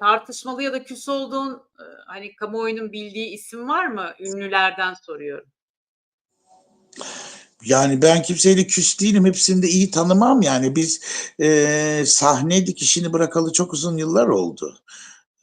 tartışmalı ya da küs olduğun, ııı, hani, kamuoyunun bildiği isim var mı? Ünlülerden soruyorum. Yani, ben kimseyle küs değilim. Hepsini de iyi tanımam yani. Biz, eee, sahne dikişini bırakalı çok uzun yıllar oldu.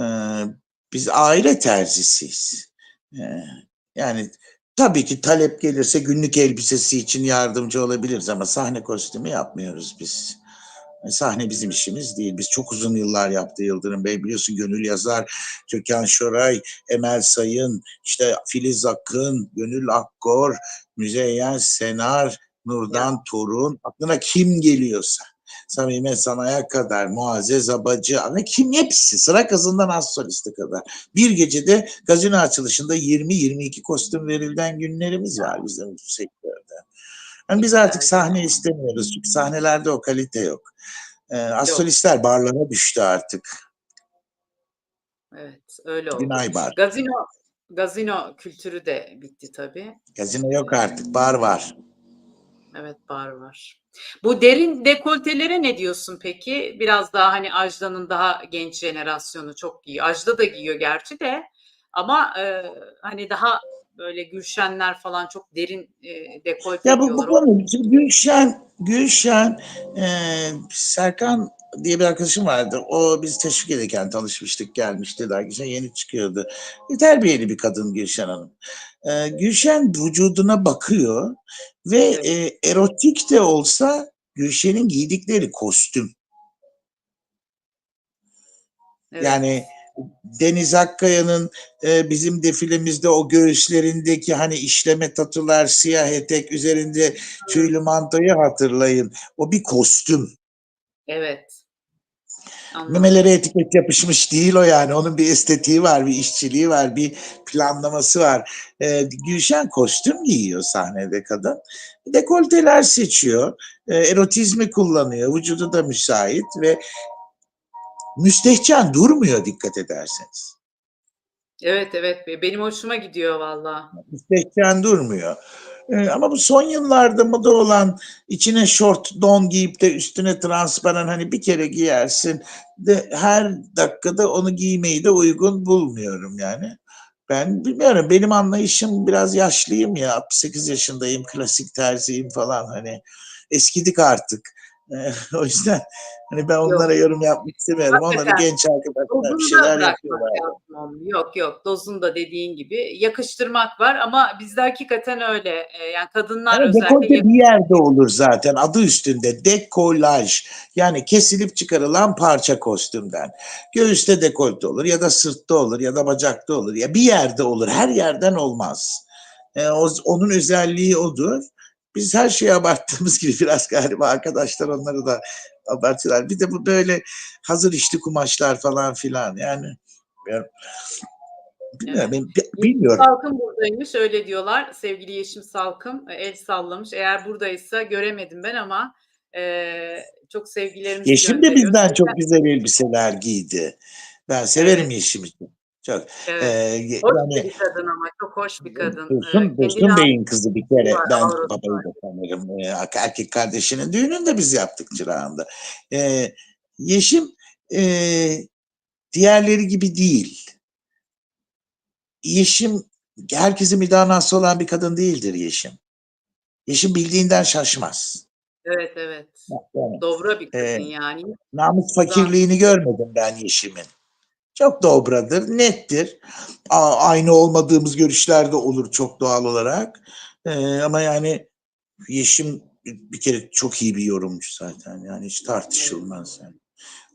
Eee, biz aile terzisiyiz. Eee, yani, tabii ki talep gelirse günlük elbisesi için yardımcı olabiliriz ama sahne kostümü yapmıyoruz biz. Sahne bizim işimiz değil. Biz çok uzun yıllar yaptı Yıldırım Bey. Biliyorsun Gönül Yazar, Türkan Şoray, Emel Sayın, işte Filiz Akın, Gönül Akkor, Müzeyyen Senar, Nurdan Ya. Torun, aklına kim geliyorsa. Samime Sanay'a kadar, Muazzez Abacı, hani kim hepsi sıra kazından az soliste kadar. Bir gecede gazino açılışında 20-22 kostüm verilen günlerimiz var bizim sektörde. Hani biz artık sahne istemiyoruz çünkü sahnelerde o kalite yok. Yok. solistler barlara düştü artık. Evet, öyle oldu. Günay bar. Gazino gazino kültürü de bitti tabii. Gazino yok artık, bar var. Evet, bar var. Bu derin dekoltelere ne diyorsun peki? Biraz daha, hani, Ajda'nın daha genç jenerasyonu çok giyiyor. Ajda da giyiyor gerçi de ama, eee, hani, daha böyle Gülşenler falan çok derin, eee, dekolte Ya bu bu konu Gülşen Gülşen, eee, Serkan diye bir arkadaşım vardı. O biz teşvik ederken tanışmıştık, gelmişti daha Gülşen yeni çıkıyordu. E, terbiyeli bir kadın Gülşen Hanım. Eee, Gülşen vücuduna bakıyor ve, Evet. eee, erotik de olsa Gülşen'in giydikleri kostüm. Evet. Yani Deniz Akkaya'nın, eee, bizim defilemizde o göğüslerindeki, hani, işleme tatular, siyah etek, üzerinde tüylü mantoyu hatırlayın. O bir kostüm. Evet. Anladım. Memelere etiket yapışmış değil o yani. Onun bir estetiği var, bir işçiliği var, bir planlaması var. Eee, Gülşen kostüm giyiyor sahnede kadın. Dekolteler seçiyor, eee, erotizmi kullanıyor, vücudu da müsait ve müstehcen durmuyor dikkat ederseniz. Evet, evet. Be benim hoşuma gidiyor valla. Müstehcen durmuyor. Eee, ama bu son yıllarda moda olan içine şort, don giyip de üstüne transparan, hani, bir kere giyersin de her dakikada onu giymeyi de uygun bulmuyorum yani. Ben bilmiyorum, benim anlayışım biraz yaşlıyım ya, 68 yaşındayım, klasik terziyim falan, hani, eskidik artık. O yüzden, hani, ben Yok. onlara yorum yapmak istemiyorum. Onları Hakikaten. genç arkadaşlar bir şeyler yapıyorlar. lazım. Yok, yok. Dozunda dediğin gibi. Yakıştırmak var ama bizde hakikaten öyle. Eee, yani kadınlar Ama özellikle dekolte bir yerde olur zaten adı üstünde dekolaj yani kesilip çıkarılan parça kostümden. Göğüste dekolte olur ya da sırtta olur ya da bacakta olur ya bir yerde olur her yerden olmaz. O onun özelliği odur. Biz her şeyi abarttığımız gibi biraz galiba arkadaşlar onları da abartıyorlar. Bir de bu böyle hazır işli kumaşlar falan filan yani bilmiyorum. Bilmiyorum, Evet. ben Yeşim bilmiyorum. Salkım buradaymış, öyle diyorlar. Sevgili Yeşim Salkım, eee, el sallamış. Eğer buradaysa göremedim ben ama, eee, çok sevgilerimizi Yeşim de bizden çok güzel elbiseler giydi. Ben severim Evet. Yeşim'i. Çok. Evet. Ye Hoş yani bir kadın ama çok hoş bir kadın. Dursun Dursun Bey'in kızı bir kere. var, Ben aurası babayı da tanırım. Erkek kardeşinin düğününü de biz yaptık Çırağan'da. Eee, Yeşim, eee, diğerleri gibi değil. Yeşim herkesin müdanası olan bir kadın değildir Yeşim. Yeşim bildiğinden şaşmaz. Evet, evet. Yani, Dobra bir kadın eee, yani. namus fakirliğini görmedim ben Yeşim'in. Çok dobradır, nettir. A aynı olmadığımız görüşler de olur çok doğal olarak. Eee, ama yani Yeşim bir kere çok iyi bir yorumcu zaten yani hiç tartışılmaz yani.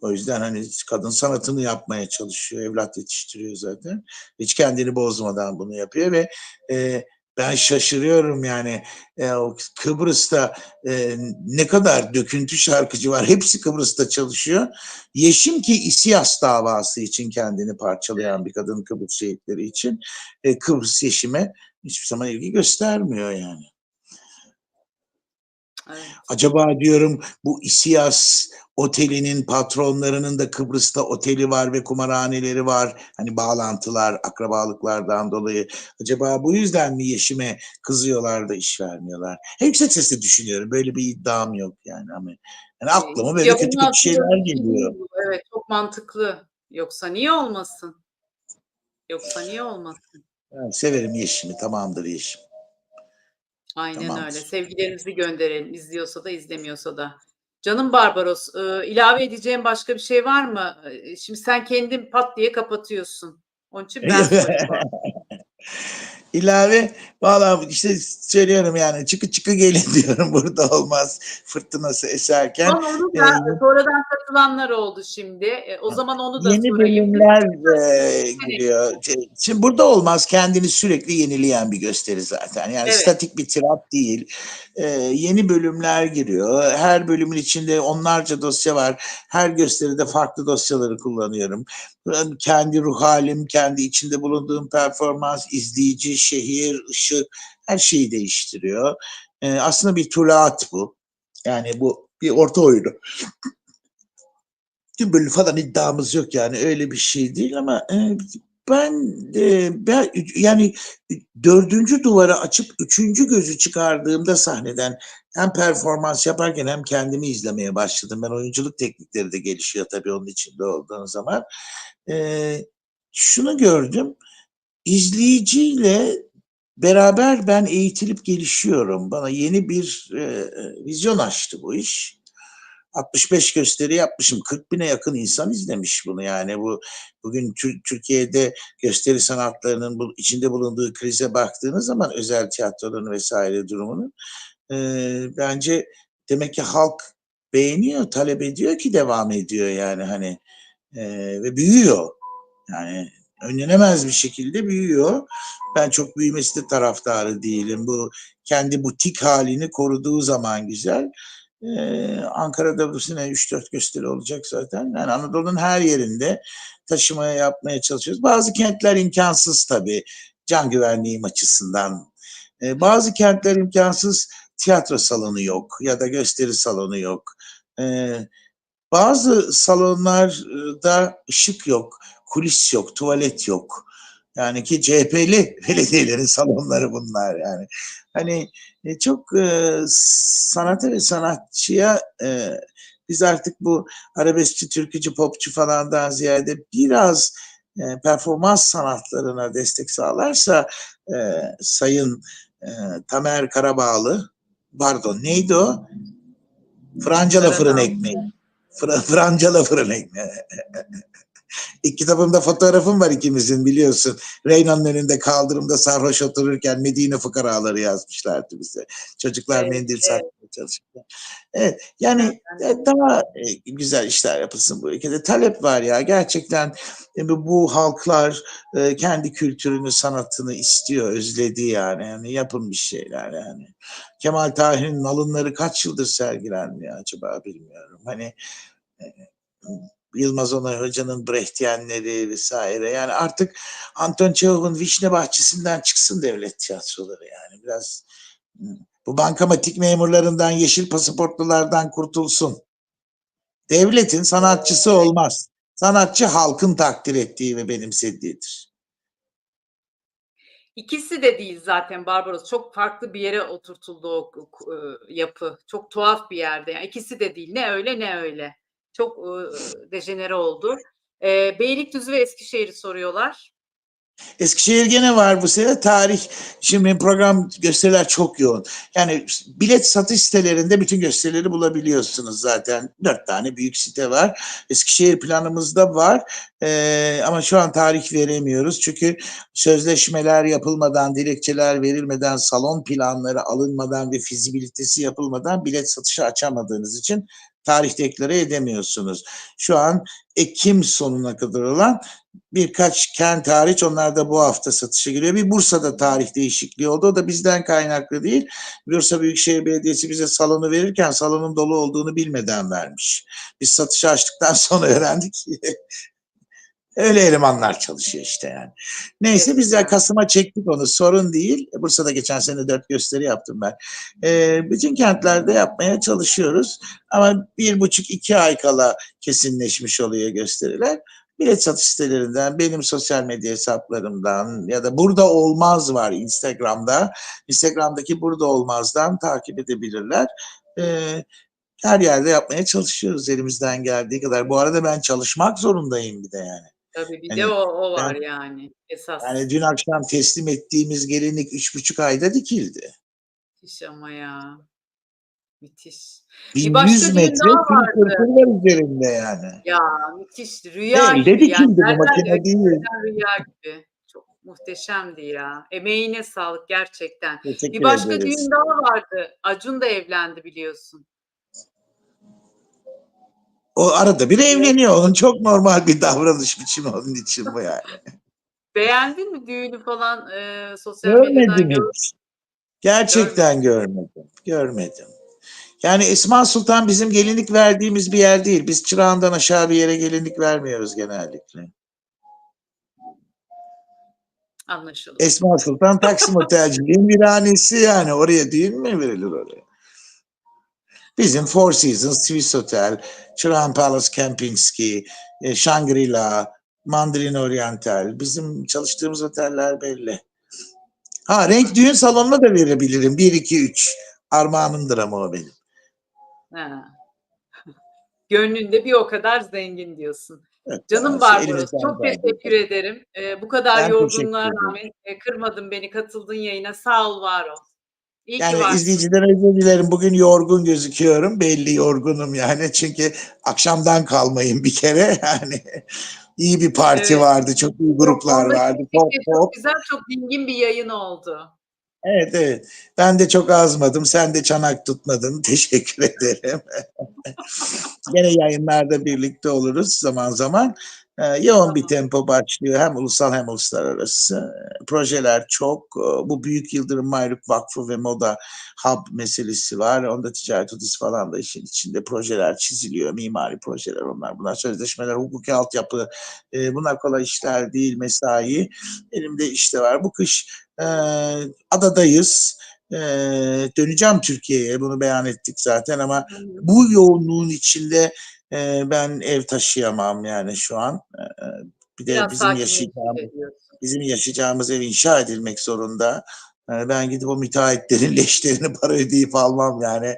O yüzden, hani, kadın sanatını yapmaya çalışıyor, evlat yetiştiriyor zaten. Hiç kendini bozmadan bunu yapıyor ve, eee, ben şaşırıyorum yani, eee, o Kıbrıs'ta, eee, ne kadar döküntü şarkıcı var. Hepsi Kıbrıs'ta çalışıyor. Yeşim ki İSİAS davası için kendini parçalayan bir kadın Kıbrıs şehitleri için. Eee, Kıbrıs Yeşim'e hiçbir zaman ilgi göstermiyor yani. Evet. Acaba diyorum bu İSİAS otelinin patronlarının da Kıbrıs'ta oteli var ve kumarhaneleri var. Hani bağlantılar, akrabalıklardan dolayı. Acaba bu yüzden mi Yeşim'e kızıyorlar da iş vermiyorlar? Yüksek sesle düşünüyorum. Böyle bir iddiam yok yani ama yani Eee, aklıma böyle cevabını kötü kötü şeyler geliyor. Evet, çok mantıklı. Yoksa niye olmasın? Yoksa niye olmasın? Ben severim Yeşim'i. Tamamdır Yeşim. Aynen Tamamdır. öyle. Sevgilerimizi gönderelim. İzliyorsa da izlemiyorsa da. Canım Barbaros, e, ilave edeceğim başka bir şey var mı? E, Şimdi sen kendin pat diye kapatıyorsun. Onun için ben. İlave valla işte söylüyorum yani çıkı çıkı gelin diyorum burada olmaz fırtınası eserken. Ama onu da Ee, sonradan katılanlar oldu şimdi. E, O zaman onu da Yeni bölümler e, giriyor. Şey, Şimdi burada olmaz kendini sürekli yenileyen bir gösteri zaten. Yani Evet. statik bir tirat değil. E, yeni bölümler giriyor. Her bölümün içinde onlarca dosya var. Her gösteride farklı dosyaları kullanıyorum. Kendi ruh halim, kendi içinde bulunduğum performans, izleyici, şehir, ışık her şeyi değiştiriyor. E, aslında bir tulaat bu. Yani bu bir orta oyunu böyle falan iddiamız yok yani öyle bir şey değil ama e, ben e, ben yani dördüncü duvarı açıp üçüncü gözü çıkardığımda sahneden hem performans yaparken hem kendimi izlemeye başladım. Ben oyunculuk teknikleri de gelişiyor tabii onun içinde olduğun zaman. E, şunu gördüm. İzleyiciyle beraber ben eğitilip gelişiyorum. Bana yeni bir e, vizyon açtı bu iş. 65 gösteri yapmışım. 40 bine yakın insan izlemiş bunu yani bu bugün Tür- Türkiye'de gösteri sanatlarının bu, içinde bulunduğu krize baktığınız zaman özel tiyatronun vesaire durumunu e, bence demek ki halk beğeniyor, talep ediyor ki devam ediyor yani hani e, ve büyüyor. Yani önlenemez bir şekilde büyüyor. Ben çok büyümesi de taraftarı değilim. Bu kendi butik halini koruduğu zaman güzel. Ee, Ankara'da bu sene 3-4 gösteri olacak zaten. Yani Anadolu'nun her yerinde taşımaya yapmaya çalışıyoruz. Bazı kentler imkansız tabii can güvenliğim açısından. Ee, bazı kentler imkansız tiyatro salonu yok ya da gösteri salonu yok. Ee, bazı salonlarda ışık yok, kulis yok, tuvalet yok. Yani ki CHP'li belediyelerin salonları bunlar yani. Hani e, çok e, sanata ve sanatçıya e, biz artık bu arabeskçi, türkücü, popçu falandan ziyade biraz e, performans sanatlarına destek sağlarsa e, Sayın e, Tamer Karabağlı, pardon neydi o? Francala fırın ekmeği. Fra, Francala fırın ekmeği. İlk kitabımda fotoğrafım var ikimizin biliyorsun. Reyna'nın önünde kaldırımda sarhoş otururken Medine fıkaraları yazmışlardı bize. Çocuklar Evet, mendil evet. satmaya çalışırken. Evet yani e, daha e, güzel işler yapılsın bu ülkede. Talep var ya gerçekten e, bu halklar kendi kültürünü, sanatını istiyor, özledi yani. yani yapılmış şeyler yani. Kemal Tahir'in alınları kaç yıldır sergilenmiyor acaba bilmiyorum. Hani Yılmaz Onay Hoca'nın Brechtyenleri vesaire. Yani artık Anton Çehov'un Vişne Bahçesi'nden çıksın devlet tiyatroları yani. Biraz bu bankamatik memurlarından, yeşil pasaportlulardan kurtulsun. Devletin sanatçısı olmaz. Sanatçı halkın takdir ettiği ve benimsediğidir. İkisi de değil zaten Barbaros. Çok farklı bir yere oturtuldu o e, yapı. Çok tuhaf bir yerde. Yani ikisi de değil. Ne öyle ne öyle. Çok e, dejenere oldu. E, Beylikdüzü ve Eskişehir'i soruyorlar. Eskişehir gene var bu sene. Tarih, şimdi program gösteriler çok yoğun. Yani bilet satış sitelerinde bütün gösterileri bulabiliyorsunuz zaten. Dört tane büyük site var. Eskişehir planımızda var. Ee, ama şu an tarih veremiyoruz. Çünkü sözleşmeler yapılmadan, dilekçeler verilmeden, salon planları alınmadan ve fizibilitesi yapılmadan bilet satışı açamadığınız için tarih deklare edemiyorsunuz. Şu an Ekim sonuna kadar olan birkaç kent hariç onlar da bu hafta satışa giriyor. Bir Bursa'da tarih değişikliği oldu. O da bizden kaynaklı değil. Bursa Büyükşehir Belediyesi bize salonu verirken salonun dolu olduğunu bilmeden vermiş. Biz satışı açtıktan sonra öğrendik. Öyle elemanlar çalışıyor işte yani. Neyse biz de Kasım'a çektik onu sorun değil. Bursa'da geçen sene dört gösteri yaptım ben. Ee, bütün kentlerde yapmaya çalışıyoruz. Ama bir buçuk iki ay kala kesinleşmiş oluyor gösteriler bilet satış sitelerinden, benim sosyal medya hesaplarımdan ya da burada olmaz var Instagram'da. Instagram'daki burada olmazdan takip edebilirler. Ee, Her yerde yapmaya çalışıyoruz elimizden geldiği kadar. Bu arada ben çalışmak zorundayım bir de yani. Tabii bir Hani de o, o ben- var yani esas. Yani dün akşam teslim ettiğimiz gelinlik üç buçuk ayda dikildi. Müthiş ama ya. Müthiş. Bir başka 1100 düğün metre var üzerinde yani. Ya müthiş. Rüya Elde gibi yani. dikildi bu Derler ya, makine değil. rüya gibi. Çok muhteşemdi ya. Emeğine sağlık gerçekten. Teşekkür Bir başka ederiz. düğün daha vardı. Acun da evlendi biliyorsun. O arada bir evleniyor. Onun çok normal bir davranış biçimi onun için bu yani. Beğendin mi düğünü falan e, sosyal medyadan Görmedim hiç. Gerçekten görmedim. Görmedim. Yani Esma Sultan bizim gelinlik verdiğimiz bir yer değil. Biz çırağından aşağı bir yere gelinlik vermiyoruz genellikle. Anlaşıldı. Esma Sultan Taksim Otelciliğin bir hanesi yani. Oraya düğün mü verilir oraya? Bizim Four Seasons, Swiss Hotel, Çırağan Palace Kempinski, e, Shangri-La, Mandarin Oriental. Bizim çalıştığımız oteller belli. Ha renk düğün salonuna da verebilirim. 1, 2, 3. Armağanımdır ama o benim. Ha. Gönlünde bir o kadar zengin diyorsun. Evet, Canım Barbaros elimizden çok geldiği teşekkür ederim. Ee, bu kadar Ben yorgunluğa rağmen e, kırmadın beni, katıldın yayına. Sağ ol, var ol. İyi Yani varsın. izleyicilere özür dilerim. Bugün yorgun gözüküyorum. Belli yorgunum yani. Çünkü akşamdan kalmayın bir kere. Yani iyi bir parti Evet. vardı. Çok iyi gruplar Vallahi vardı. Pop pop. Çok güzel, çok dingin bir yayın oldu. Evet evet. Ben de çok azmadım. Sen de çanak tutmadın. Teşekkür ederim. Gene yayınlarda birlikte oluruz zaman zaman. Ee, yoğun bir tempo başlıyor. Hem ulusal hem uluslararası. Ee, Projeler çok. Ee, Bu Büyük Yıldırım Mayruk Vakfı ve Moda Hub meselesi var. Onda ticaret odası falan da işin içinde. Projeler çiziliyor. Mimari projeler onlar. Bunlar sözleşmeler, hukuki altyapı. Bunlar kolay işler değil. Mesai. Elimde işte var. Bu kış e, adadayız. E, döneceğim Türkiye'ye. Bunu beyan ettik zaten ama bu yoğunluğun içinde e, ben ev taşıyamam yani şu an. E, bir de Biraz bizim yaşayacağımız, bizim yaşayacağımız ev inşa edilmek zorunda. Yani ben gidip o müteahhitlerin leşlerini para ödeyip almam yani.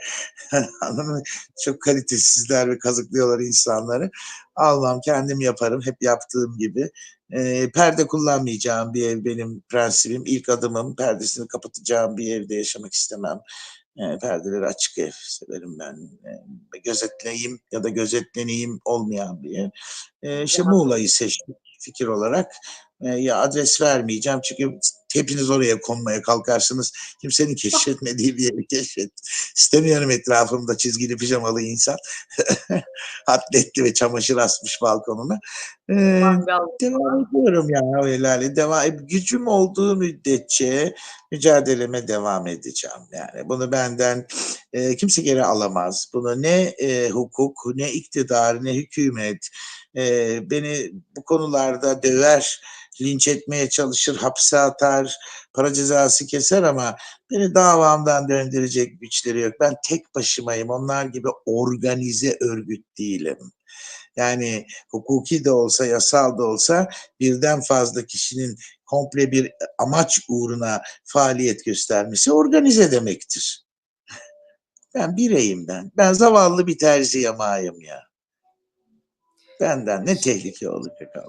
Mı? Çok kalitesizler ve kazıklıyorlar insanları. Almam kendim yaparım hep yaptığım gibi. E, perde kullanmayacağım bir ev benim prensibim. İlk adımım perdesini kapatacağım bir evde yaşamak istemem. E, perdeleri açık ev severim ben. E, gözetleyeyim ya da gözetleneyim olmayan bir ev. E, işte. Muğla'yı seçtik fikir olarak. E, ya adres vermeyeceğim çünkü hepiniz oraya konmaya kalkarsınız. Kimsenin keşfetmediği bir yeri keşfet. İstemiyorum etrafımda çizgili pijamalı insan. Atletli ve çamaşır asmış balkonuna. E, Mangal. devam ediyorum yani o helali. Devam, gücüm olduğu müddetçe mücadeleme devam edeceğim. Yani bunu benden e, kimse geri alamaz. Bunu ne e, hukuk, ne iktidar, ne hükümet e, beni bu konularda döver, linç etmeye çalışır, hapse atar, para cezası keser ama beni davamdan döndürecek güçleri yok. Ben tek başımayım. Onlar gibi organize örgüt değilim. Yani hukuki de olsa, yasal da olsa birden fazla kişinin komple bir amaç uğruna faaliyet göstermesi organize demektir. Ben bireyim ben. Ben zavallı bir terzi yamayım ya. Benden ne tehlike olacak abi.